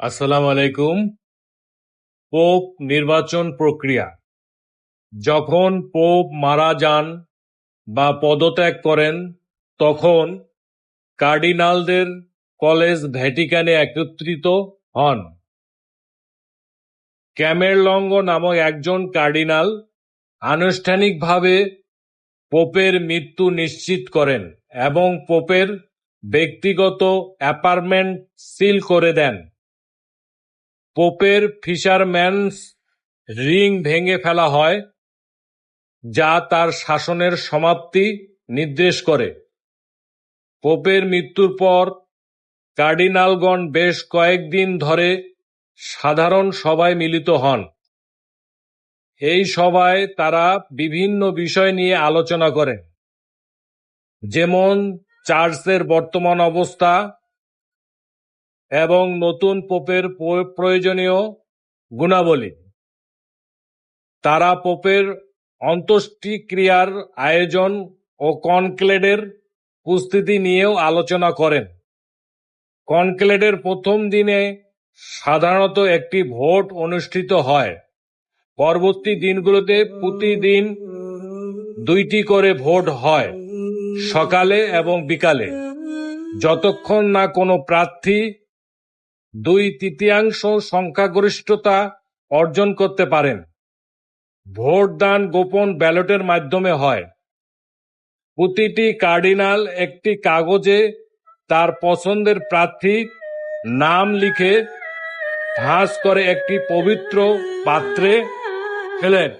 আসসালামু আলাইকুম। পোপ নির্বাচন প্রক্রিয়া। যখন পোপ মারা যান বা পদত্যাগ করেন, তখন কার্ডিনালদের কলেজ ভ্যাটিকানে একত্রিত হন। ক্যামেরলঙ্গ নামক একজন কার্ডিনাল আনুষ্ঠানিকভাবে পোপের মৃত্যু নিশ্চিত করেন এবং পোপের ব্যক্তিগত অ্যাপার্টমেন্ট সিল করে দেন। পোপের ফিশারম্যানস রিং ভেঙে ফেলা হয়, যা তার শাসনের সমাপ্তি নির্দেশ করে। পোপের মৃত্যুর পর কার্ডিনালগণ বেশ কয়েকদিন ধরে সাধারণ সভায় মিলিত হন। এই সভায় তারা বিভিন্ন বিষয় নিয়ে আলোচনা করেন, যেমন চার্চের বর্তমান অবস্থা এবং নতুন পোপের প্রয়োজনীয় গুণাবলী। তারা পোপের অন্ত্যেষ্টিক্রিয়ার আয়োজন ও কনক্লেডের উপস্থিতি নিয়েও আলোচনা করেন। কনক্লেডের প্রথম দিনে সাধারণত একটি ভোট অনুষ্ঠিত হয়। পরবর্তী দিনগুলোতে প্রতিদিন দুইটি করে ভোট হয়, সকালে এবং বিকালে। যতক্ষণ না কোনো প্রার্থী দুই তৃতীয়াংশ সংখ্যাগরিষ্ঠতা অর্জন করতে পারেন। ভোটদান গোপন ব্যালটের মাধ্যমে হয়। প্রতিটি কার্ডিনাল একটি কাগজে তার পছন্দের প্রার্থী নাম লিখে ভাঁজ করে একটি পবিত্র পাত্রে ফেলেন।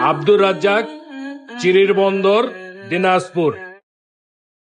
আব্দুর রাজ্জাক চিরির বন্দর দিনাজপুর।